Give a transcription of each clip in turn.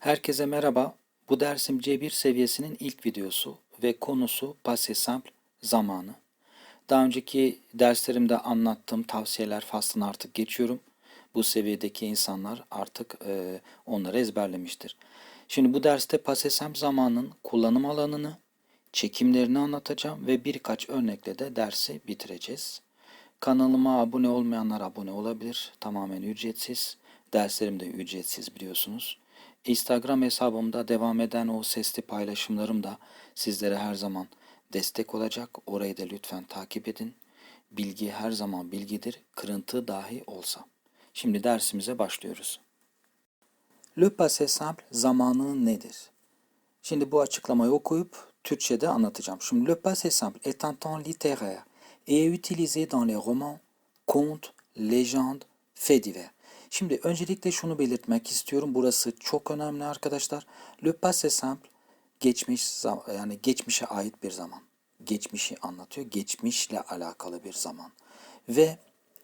Herkese merhaba. Bu dersim C1 seviyesinin ilk videosu ve konusu passé simple zamanı. Daha önceki derslerimde anlattığım tavsiyeler faslını artık geçiyorum. Bu seviyedeki insanlar artık e, onları ezberlemiştir. Şimdi bu derste passé simple zamanın kullanım alanını, çekimlerini anlatacağım ve birkaç örnekle de dersi bitireceğiz. Kanalıma abone olmayanlar abone olabilir. Tamamen ücretsiz. Derslerim de ücretsiz biliyorsunuz. Instagram hesabımda devam eden o sesli paylaşımlarım da sizlere her zaman destek olacak. Orayı da lütfen takip edin. Bilgi her zaman bilgidir, kırıntı dahi olsa. Şimdi dersimize başlıyoruz. Le passé simple zamanı nedir? Şimdi bu açıklamayı okuyup Türkçe'de anlatacağım. Şimdi le passé simple est un temps littéraire et est utilisé dans les romans, contes, légendes, faits divers. Şimdi öncelikle şunu belirtmek istiyorum. Burası çok önemli arkadaşlar. Le passé simple geçmiş yani geçmişe ait bir zaman. Geçmişi anlatıyor. Geçmişle alakalı bir zaman. Ve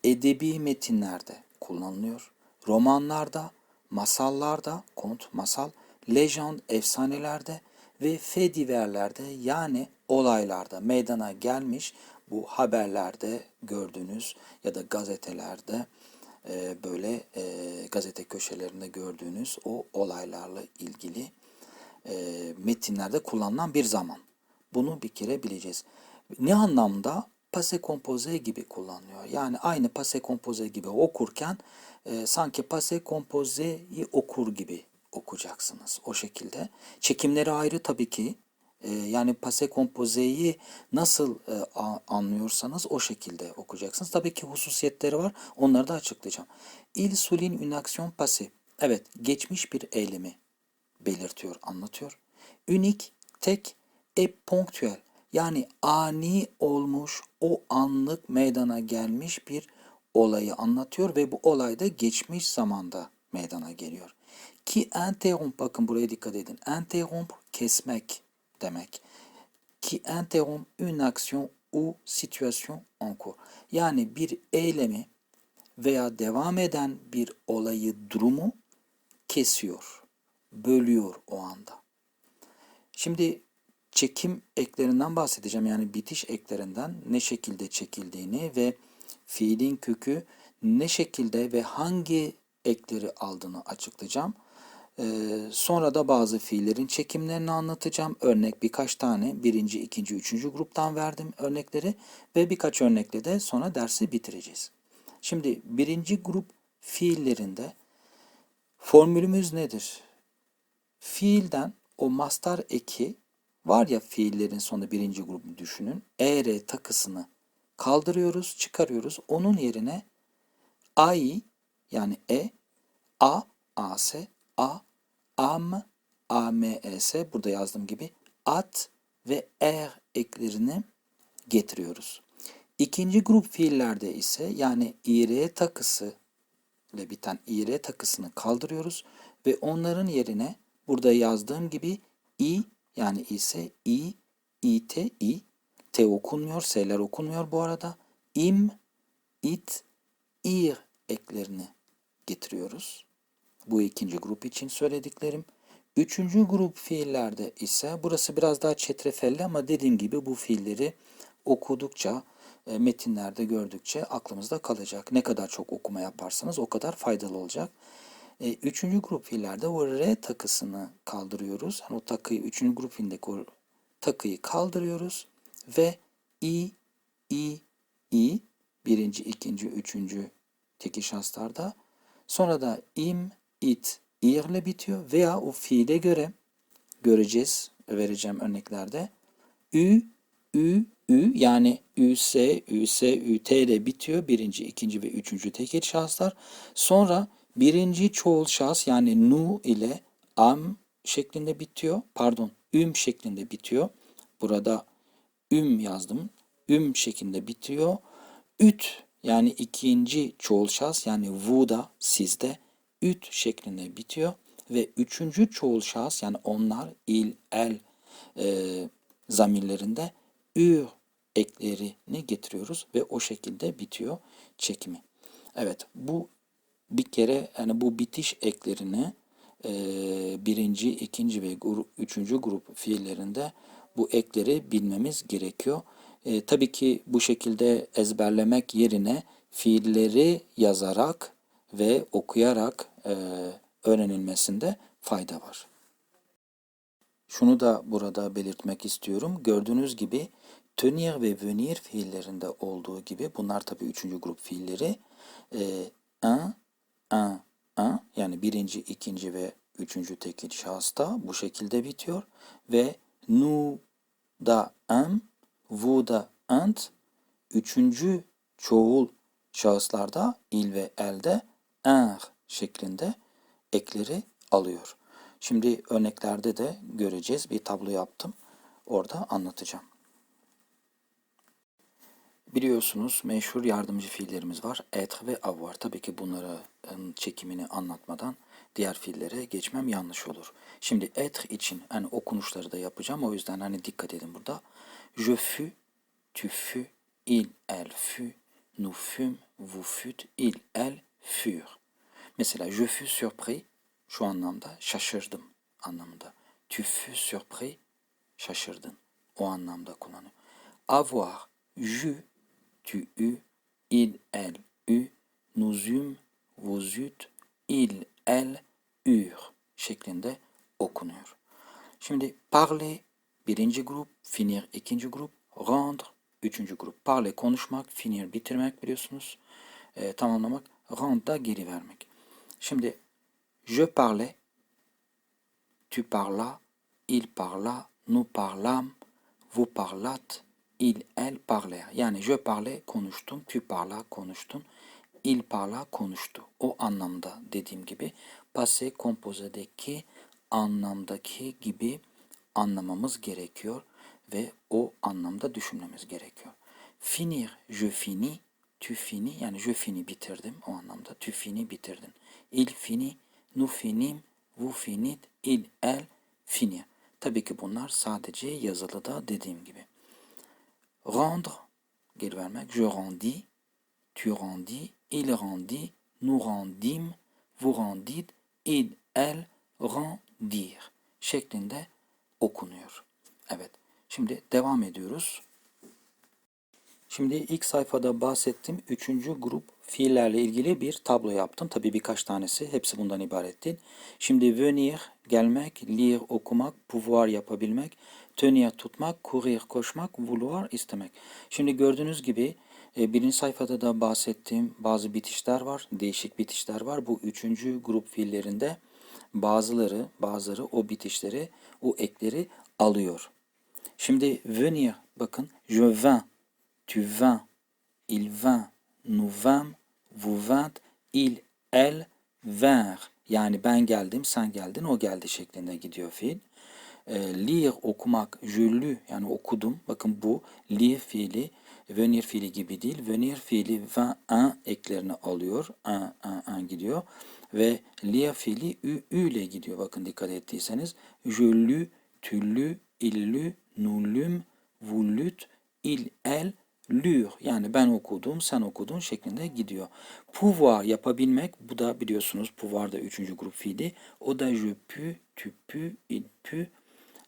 edebi metinlerde kullanılıyor. Romanlarda, masallarda, kont, masal, legend, efsanelerde ve fediverlerde yani olaylarda meydana gelmiş bu haberlerde gördüğünüz ya da gazetelerde e, böyle e, gazete köşelerinde gördüğünüz o olaylarla ilgili e, metinlerde kullanılan bir zaman. Bunu bir kere bileceğiz. Ne anlamda? Pase kompoze gibi kullanılıyor. Yani aynı pase kompoze gibi okurken sanki pase kompozeyi okur gibi okuyacaksınız. O şekilde. Çekimleri ayrı tabii ki. E, yani pase kompozeyi nasıl e, anlıyorsanız o şekilde okuyacaksınız. Tabii ki hususiyetleri var. Onları da açıklayacağım. Il souligne une action passée. Evet, geçmiş bir eylemi belirtiyor, anlatıyor. Ünik, tek, e ponctuel yani ani olmuş, o anlık meydana gelmiş bir olayı anlatıyor ve bu olay da geçmiş zamanda meydana geliyor. Ki interrompt, bakın buraya dikkat edin. Interrompt kesmek demek. Qui interrompt une action ou situation en cours. Yani bir eylemi veya devam eden bir olayı, durumu kesiyor, bölüyor o anda. Şimdi çekim eklerinden bahsedeceğim. Yani bitiş eklerinden ne şekilde çekildiğini ve fiilin kökü ne şekilde ve hangi ekleri aldığını açıklayacağım. Ee, sonra da bazı fiillerin çekimlerini anlatacağım. Örnek birkaç tane birinci, ikinci, üçüncü gruptan verdim örnekleri ve birkaç örnekle de sonra dersi bitireceğiz. Şimdi birinci grup fiillerinde formülümüz nedir? Fiilden o mastar eki var ya fiillerin sonunda birinci grubu düşünün. Er takısını kaldırıyoruz, çıkarıyoruz. Onun yerine ai yani e, a, as, a, am, ams burada yazdığım gibi at ve er eklerini getiriyoruz. İkinci grup fiillerde ise yani ir takısı ile biten ir takısını kaldırıyoruz ve onların yerine burada yazdığım gibi i yani ise i, it, i, t okunmuyor, s'ler okunmuyor bu arada. im, it, ir eklerini getiriyoruz. Bu ikinci grup için söylediklerim. Üçüncü grup fiillerde ise burası biraz daha çetrefelli ama dediğim gibi bu fiilleri okudukça, e, metinlerde gördükçe aklımızda kalacak. Ne kadar çok okuma yaparsanız o kadar faydalı olacak. E, üçüncü grup fiillerde o R takısını kaldırıyoruz. Yani o takıyı, üçüncü grup fiilindeki o takıyı kaldırıyoruz ve i, i, i birinci, ikinci, üçüncü teki şahıslarda sonra da im, it, ir ile bitiyor veya o fiile göre göreceğiz, vereceğim örneklerde. Ü, ü, ü yani üs, üs, üt ile bitiyor. Birinci, ikinci ve üçüncü tekil şahıslar. Sonra birinci çoğul şahıs yani nu ile am şeklinde bitiyor. Pardon, üm şeklinde bitiyor. Burada üm yazdım. Üm şeklinde bitiyor. Üt yani ikinci çoğul şahıs yani vu'da sizde üt şeklinde bitiyor ve üçüncü çoğul şahıs yani onlar il, el e, zamirlerinde ür eklerini getiriyoruz ve o şekilde bitiyor çekimi. Evet bu bir kere yani bu bitiş eklerini e, birinci, ikinci ve grup, üçüncü grup fiillerinde bu ekleri bilmemiz gerekiyor. E, tabii ki bu şekilde ezberlemek yerine fiilleri yazarak ve okuyarak e, öğrenilmesinde fayda var. Şunu da burada belirtmek istiyorum. Gördüğünüz gibi tenir ve venir fiillerinde olduğu gibi bunlar tabii üçüncü grup fiilleri. E, un, un, un yani birinci, ikinci ve üçüncü tekil şahısta bu şekilde bitiyor. Ve nous da un, vous da ent üçüncü çoğul şahıslarda il ve elde er şeklinde ekleri alıyor. Şimdi örneklerde de göreceğiz. Bir tablo yaptım. Orada anlatacağım. Biliyorsunuz meşhur yardımcı fiillerimiz var. Être ve avoir. Tabii ki bunların çekimini anlatmadan diğer fiillere geçmem yanlış olur. Şimdi être için hani okunuşları da yapacağım. O yüzden hani dikkat edin burada. Je fus, tu fus, il, elle fut, nous fûmes, vous fûtes, il, elle furent. Mesela je fus surpris şu anlamda şaşırdım anlamında. Tu fus surpris şaşırdın. O anlamda kullanıyor. Avoir, j'eus, tu eus, il, elle eut, nous eûmes, vous eûtes, il, elle eurent şeklinde okunuyor. Şimdi parler birinci grup, finir ikinci grup, rendre üçüncü grup. Parler konuşmak, finir bitirmek biliyorsunuz. E, tamamlamak, rendre da geri vermek. Şimdi je parlais, tu parlas, il parla, nous parlâmes, vous parlâtes, il, elle parlaient. Yani je parlais konuştum, tu parlas konuştun, il parla konuştu. O anlamda dediğim gibi passé composé'deki anlamdaki gibi anlamamız gerekiyor ve o anlamda düşünmemiz gerekiyor. Finir, je finis, tu finis yani je finis bitirdim o anlamda. Tu finis bitirdin. Il finit, nous finîmes, vous finîtes, il, elle finir. Tabii ki bunlar sadece yazılıda dediğim gibi. Rendre, geri vermek. Je rendis, tu rendis, il rendit, nous rendîmes, vous rendîtes, il, elle rendirent şeklinde okunuyor. Evet. Şimdi devam ediyoruz. Şimdi ilk sayfada bahsettiğim üçüncü grup fiillerle ilgili bir tablo yaptım. Tabii birkaç tanesi. Hepsi bundan ibaret değil. Şimdi venir, gelmek, lire, okumak, pouvoir yapabilmek, tenir, tutmak, courir, koşmak, vouloir, istemek. Şimdi gördüğünüz gibi e, birinci sayfada da bahsettiğim bazı bitişler var. Değişik bitişler var. Bu üçüncü grup fiillerinde bazıları, bazıları o bitişleri, o ekleri alıyor. Şimdi venir, bakın, je vins, tu vins, il vint, nous vîmes, vous vîntes, il, elle vinrent. Yani ben geldim, sen geldin, o geldi şeklinde gidiyor fiil. E, lire okumak, lu yani okudum. Bakın bu lire fiili venir fiili gibi değil. Venir fiili vin, un eklerini alıyor. Un, un, un gidiyor. Ve lire fiili ü, ü ile gidiyor. Bakın dikkat ettiyseniz. Je lu, tu lu, il lu, nous lûmes, vous lûtes, il, elle lure yani ben okudum, sen okudun şeklinde gidiyor. Pouvoir yapabilmek bu da biliyorsunuz pouvoir da üçüncü grup fiili. O da je pus, tu pus, il put,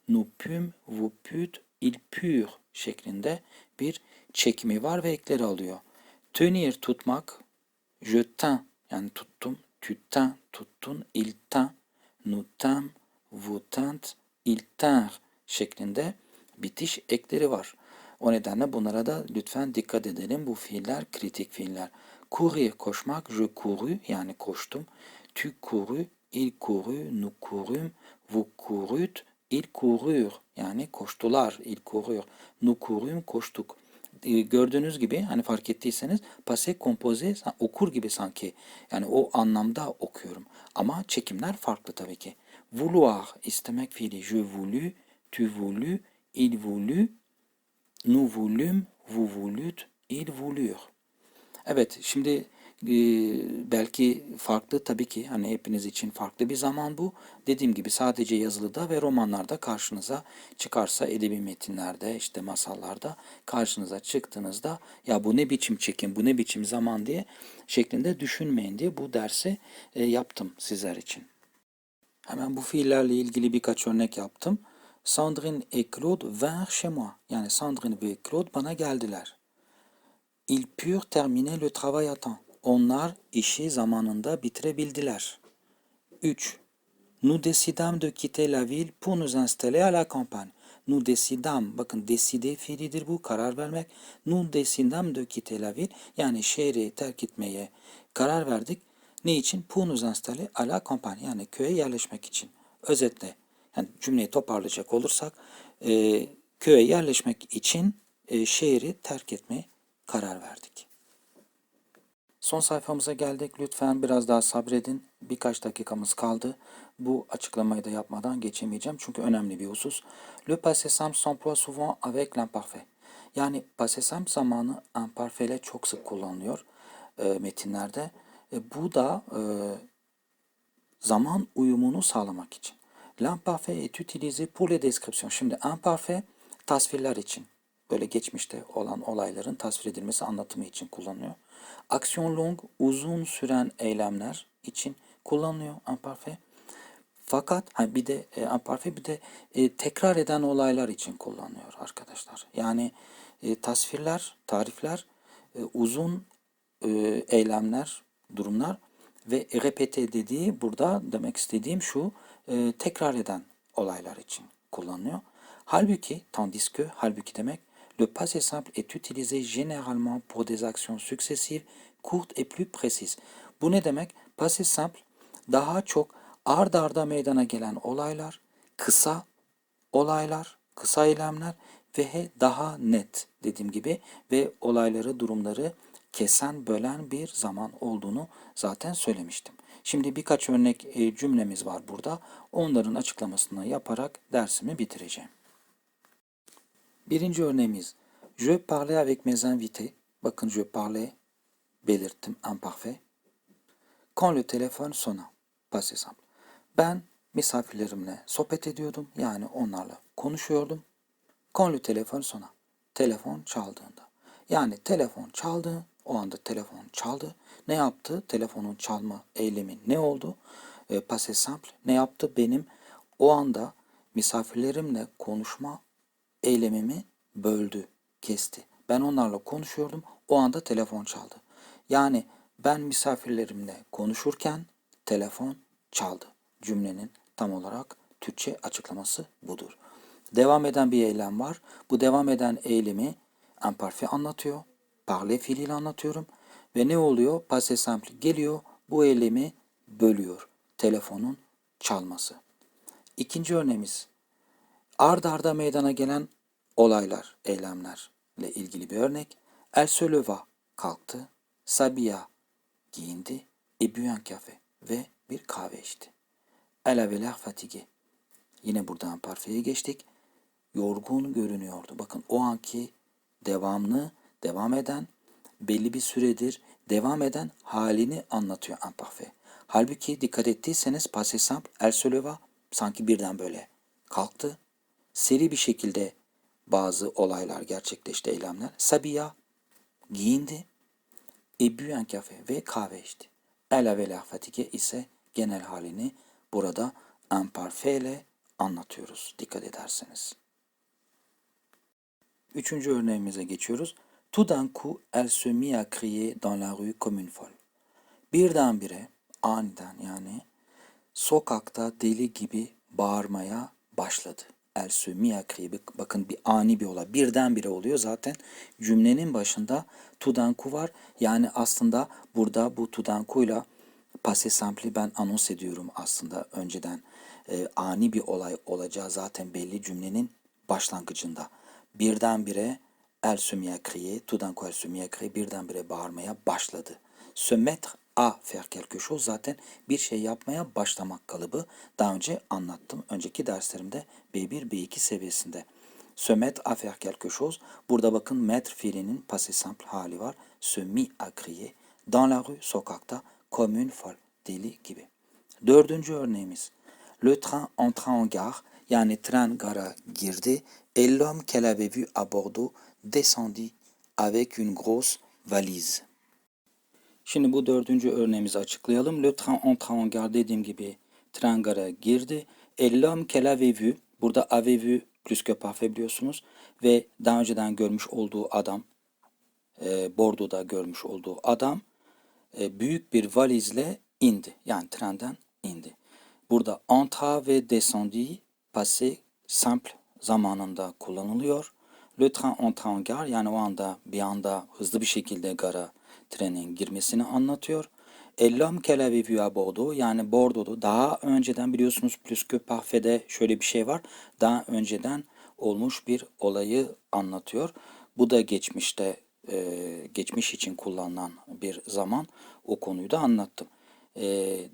nous pûmes, vous pûtes, il purent şeklinde bir çekimi var ve ekleri alıyor. Tenir tutmak, je tins yani tuttum, tu tins tuttun, il tint, nous tîmes, vous tîntes, il tinrent şeklinde bitiş ekleri var. O nedenle bunlara da lütfen dikkat edelim. Bu fiiller kritik fiiller. Courir koşmak, je couru yani koştum. Tu couru, il couru, nous courûmes, vous courûtes, il coururent yani koştular, il coururent. Nous courûmes koştuk. E, gördüğünüz gibi hani fark ettiyseniz passé composé okur gibi sanki. Yani o anlamda okuyorum. Ama çekimler farklı tabii ki. Vouloir istemek fiili. Je voulu, tu voulu, il voulu, nous voulûmes, vous voulûtes, ils voulurent. Evet, şimdi e, belki farklı tabii ki hani hepiniz için farklı bir zaman bu. Dediğim gibi sadece yazılıda ve romanlarda karşınıza çıkarsa edebi metinlerde işte masallarda karşınıza çıktığınızda ya bu ne biçim çekim, bu ne biçim zaman diye şeklinde düşünmeyin diye bu dersi e, yaptım sizler için. Hemen bu fiillerle ilgili birkaç örnek yaptım. Sandrine et Claude vinrent chez moi. Yani Sandrine ve Claude bana geldiler. Ils purent terminer le travail à temps. Onlar işi zamanında bitirebildiler. 3. Nous décidâmes de quitter la ville pour nous installer à la campagne. Nous décidâmes, bakın décider fiilidir bu, karar vermek. Nous décidâmes de quitter la ville, yani şehri terk etmeye karar verdik. Ne için? Pour nous installer à la campagne, yani köye yerleşmek için. Özetle, yani cümleyi toparlayacak olursak, e, köye yerleşmek için e, şehri terk etmeye karar verdik. Son sayfamıza geldik. Lütfen biraz daha sabredin. Birkaç dakikamız kaldı. Bu açıklamayı da yapmadan geçemeyeceğim çünkü önemli bir husus. Le passé simple s'emploie souvent avec l'imparfait. Yani passé simple zamanı imparfait ile çok sık kullanılıyor e, metinlerde. E, bu da e, zaman uyumunu sağlamak için. L'imparfait est utilisé pour les descriptions. Şimdi imparfait tasvirler için. Böyle geçmişte olan olayların tasvir edilmesi anlatımı için kullanılıyor. Aksiyon long uzun süren eylemler için kullanılıyor imparfait. Fakat ha, bir de e, imparfait bir de e, tekrar eden olaylar için kullanılıyor arkadaşlar. Yani e, tasvirler, tarifler, e, uzun e, eylemler, durumlar ve répété dediği burada demek istediğim şu e, tekrar eden olaylar için kullanılıyor. Halbuki, tandis que, halbuki demek le passé simple est utilisé généralement pour des actions successives, courtes et plus précises. Bu ne demek? Passé simple daha çok ard arda meydana gelen olaylar, kısa olaylar, kısa eylemler ve daha net dediğim gibi ve olayları, durumları kesen, bölen bir zaman olduğunu zaten söylemiştim. Şimdi birkaç örnek e, cümlemiz var burada. Onların açıklamasını yaparak dersimi bitireceğim. Birinci örneğimiz. Je parlais avec mes invités. Bakın je parlais belirttim imparfait. Quand le téléphone sonna. Passé simple. Ben misafirlerimle sohbet ediyordum. Yani onlarla konuşuyordum. Quand le téléphone sonna. Telefon çaldığında. Yani telefon çaldı. O anda telefon çaldı. Ne yaptı? Telefonun çalma eylemi ne oldu? E, passé simple. Ne yaptı? Benim o anda misafirlerimle konuşma eylemimi böldü, kesti. Ben onlarla konuşuyordum. O anda telefon çaldı. Yani ben misafirlerimle konuşurken telefon çaldı. Cümlenin tam olarak Türkçe açıklaması budur. Devam eden bir eylem var. Bu devam eden eylemi imparfait anlatıyor. Parler fiiliyle anlatıyorum. Ve ne oluyor? Passé simple geliyor. Bu eylemi bölüyor. Telefonun çalması. İkinci örneğimiz. Ard arda meydana gelen olaylar, eylemlerle ilgili bir örnek. El se leva, kalktı. Sabia, giyindi. Un café ve bir kahve içti. Elle avait l'air fatigué. Yine buradan parfeye geçtik. Yorgun görünüyordu. Bakın o anki devamlı, devam eden, belli bir süredir devam eden halini anlatıyor imparfait. Halbuki dikkat ettiyseniz passé simple, sanki birden böyle kalktı. Seri bir şekilde bazı olaylar gerçekleşti, eylemler. Sabia giyindi. Un café ve kahve içti. Avait l'air fatigué ise genel halini burada imparfait ile anlatıyoruz dikkat ederseniz. Üçüncü örneğimize geçiyoruz. Tout d'un coup, elle se mit à crier dans la rue comme une folle. Birdenbire, aniden yani sokakta deli gibi bağırmaya başladı. Elle se mit à crier. Bakın bir ani bir olay. Birdenbire oluyor zaten. Cümlenin başında tout d'un coup var. Yani aslında burada bu tout d'un coup ile passé simple ben anons ediyorum aslında önceden. E, ani bir olay olacağı zaten belli cümlenin başlangıcında. Birdenbire elle se mit à crier, tout d'un coup elle se mit à crier, birdenbire bağırmaya başladı. Se mettre à faire quelque chose zaten bir şey yapmaya başlamak kalıbı. Daha önce anlattım önceki derslerimde B1, B2 seviyesinde. Se mettre à faire quelque chose. Burada bakın mettre fiilinin passé simple hali var. Se mit à crier. Dans la rue, sokakta, comme une folle, deli gibi. Dördüncü örneğimiz. Le train entra en gare, yani tren gara girdi. Et l'homme qu'elle avait vu à Bordeaux descendit avec une grosse valise. Şimdi bu dördüncü örneğimizi açıklayalım. Le train entra en gare dediğim gibi tren gara girdi. Et l'homme qu'elle avait vu, burada avait vu plus que parfait biliyorsunuz ve daha önceden görmüş olduğu adam, e, Bordo'da görmüş olduğu adam e, büyük bir valizle indi. Yani trenden indi. Burada entra ve descendu passé simple zamanında kullanılıyor. Le train entra en gare yani o anda bir anda hızlı bir şekilde gara trenin girmesini anlatıyor. Et l'homme qu'elle avait vu à Bordeaux yani Bordeaux'da daha önceden biliyorsunuz plus que parfait'de şöyle bir şey var. Daha önceden olmuş bir olayı anlatıyor. Bu da geçmişte e, geçmiş için kullanılan bir zaman o konuyu da anlattım. E,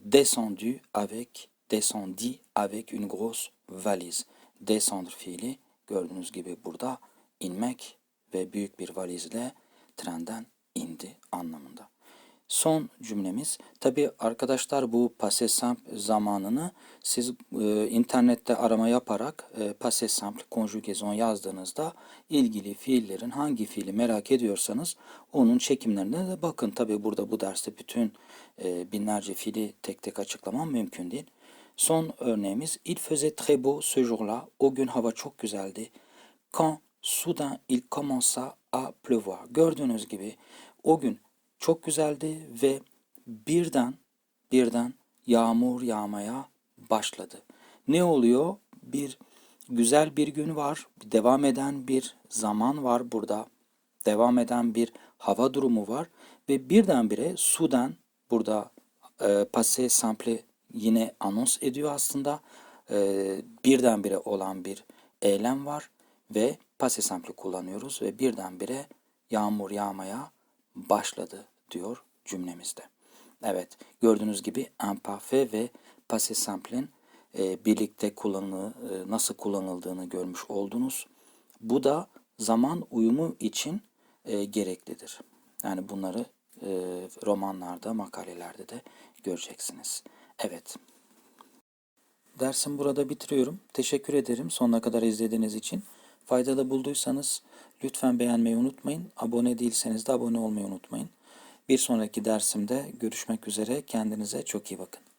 descendu avec descendi avec une grosse valise. Descendre fiili gördüğünüz gibi burada inmek ve büyük bir valizle trenden indi anlamında. Son cümlemiz. Tabi arkadaşlar bu passé simple zamanını siz e, internette arama yaparak e, passé simple conjugaison yazdığınızda ilgili fiillerin hangi fiili merak ediyorsanız onun çekimlerine de bakın. Tabi burada bu derste bütün e, binlerce fiili tek tek açıklamam mümkün değil. Son örneğimiz Il faisait très beau ce jour-là. O gün hava çok güzeldi. Quand soudain il commença à pleuvoir. Gördüğünüz gibi o gün çok güzeldi ve birden birden yağmur yağmaya başladı. Ne oluyor? Bir güzel bir gün var. Devam eden bir zaman var burada. Devam eden bir hava durumu var ve birdenbire sudan burada e, passé simple yine anons ediyor aslında. E, birdenbire olan bir eylem var ve passé simple kullanıyoruz ve birdenbire yağmur yağmaya başladı diyor cümlemizde. Evet, gördüğünüz gibi imparfait ve passé simple'in e, birlikte kullanılı, e, nasıl kullanıldığını görmüş oldunuz. Bu da zaman uyumu için e, gereklidir. Yani bunları e, romanlarda, makalelerde de göreceksiniz. Evet. Dersim burada bitiriyorum. Teşekkür ederim sonuna kadar izlediğiniz için. Faydalı bulduysanız lütfen beğenmeyi unutmayın. Abone değilseniz de abone olmayı unutmayın. Bir sonraki dersimde görüşmek üzere. Kendinize çok iyi bakın.